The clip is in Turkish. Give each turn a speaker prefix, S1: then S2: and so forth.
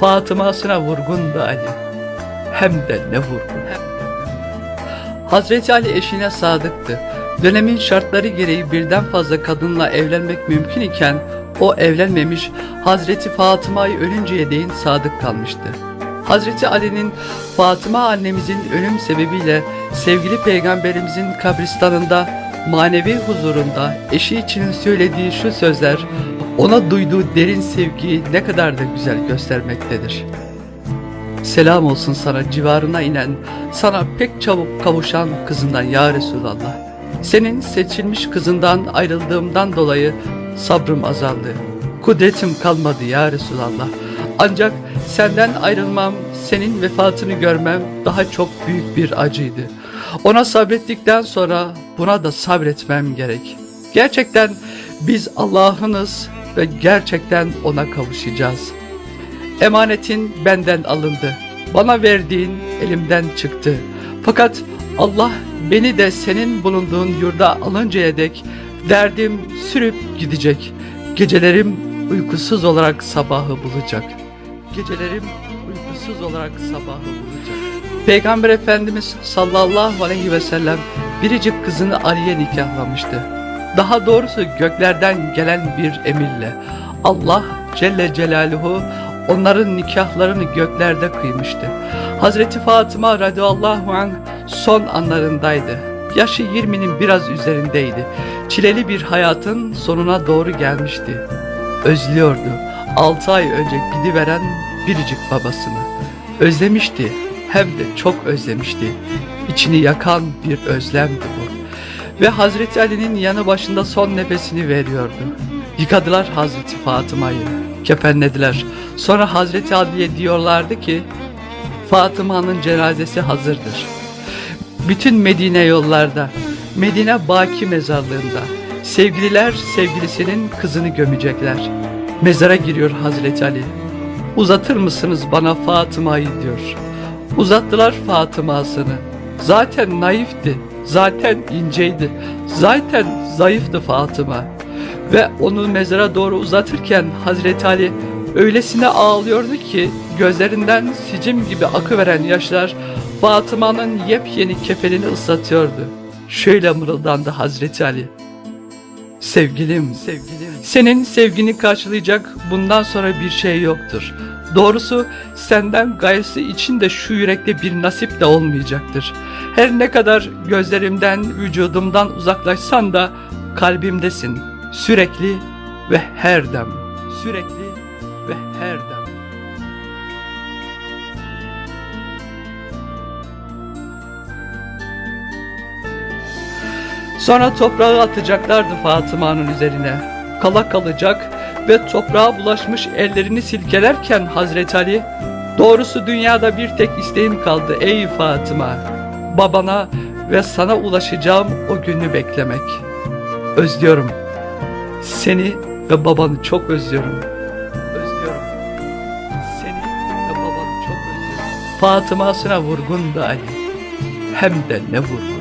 S1: Fatıma'sına vurgundu Ali. Hem de ne vurgun. Hazreti Ali eşine sadıktı. Dönemin şartları gereği birden fazla kadınla evlenmek mümkün iken o evlenmemiş Hazreti Fatıma'yı ölünceye değin sadık kalmıştı. Hazreti Ali'nin Fatıma annemizin ölüm sebebiyle sevgili peygamberimizin kabristanında manevi huzurunda eşi için söylediği şu sözler ona duyduğu derin sevgiyi ne kadar da güzel göstermektedir. Selam olsun sana civarına inen, sana pek çabuk kavuşan kızından ya Resulallah. Senin seçilmiş kızından ayrıldığımdan dolayı sabrım azaldı. Kudretim kalmadı ya Resulallah. Ancak senden ayrılmam, senin vefatını görmem daha çok büyük bir acıydı. Ona sabrettikten sonra buna da sabretmem gerek. Gerçekten biz Allah'ınız ve gerçekten ona kavuşacağız. Emanetin benden alındı. Bana verdiğin elimden çıktı. Fakat Allah beni de senin bulunduğun yurda alıncaya dek derdim sürüp gidecek. Gecelerim uykusuz olarak sabahı bulacak. Gecelerim uykusuz olarak sabahı bulacak. Peygamber Efendimiz sallallahu aleyhi ve sellem biricik kızını Ali'ye nikahlamıştı. Daha doğrusu göklerden gelen bir emirle Allah Celle Celaluhu onların nikahlarını göklerde kıymıştı. Hazreti Fatıma radıyallahu anh son anlarındaydı. Yaşı 20'nin biraz üzerindeydi. Çileli bir hayatın sonuna doğru gelmişti. Özlüyordu. 6 ay önce gidiveren biricik babasını. Özlemişti. Hem de çok özlemişti. İçini yakan bir özlemdi. Ve Hazreti Ali'nin yanı başında son nefesini veriyordu. Yıkadılar Hazreti Fatıma'yı, kefenlediler. Sonra Hazreti Ali'ye diyorlardı ki, Fatıma'nın cenazesi hazırdır. Bütün Medine yollarda, Medine Baki mezarlığında, sevgililer sevgilisinin kızını gömecekler. Mezara giriyor Hazreti Ali. Uzatır mısınız bana Fatıma'yı diyor. Uzattılar Fatıma'sını. Zaten naifti, zaten inceydi, zaten zayıftı Fatıma. Ve onu mezara doğru uzatırken Hazreti Ali öylesine ağlıyordu ki gözlerinden sicim gibi akıveren yaşlar Fatıma'nın yepyeni kefenini ıslatıyordu. Şöyle mırıldandı Hazreti Ali. Sevgilim, sevgilim. Senin sevgini karşılayacak bundan sonra bir şey yoktur. Doğrusu senden gayesi için de şu yürekte bir nasip de olmayacaktır. Her ne kadar gözlerimden, vücudumdan uzaklaşsan da kalbimdesin. Sürekli ve her dem. Sürekli ve her dem. Sonra toprağı atacaklardı Fatıma'nın üzerine. Kala kalacak ve toprağa bulaşmış ellerini silkelerken Hazreti Ali, doğrusu dünyada bir tek isteğim kaldı ey Fatıma, babana ve sana ulaşacağım o günü beklemek. Özlüyorum. Seni ve babanı çok özlüyorum. Özlüyorum. Seni ve babanı çok özlüyorum. Fatıma'sına vurgun da Ali. Hem de ne vurgun.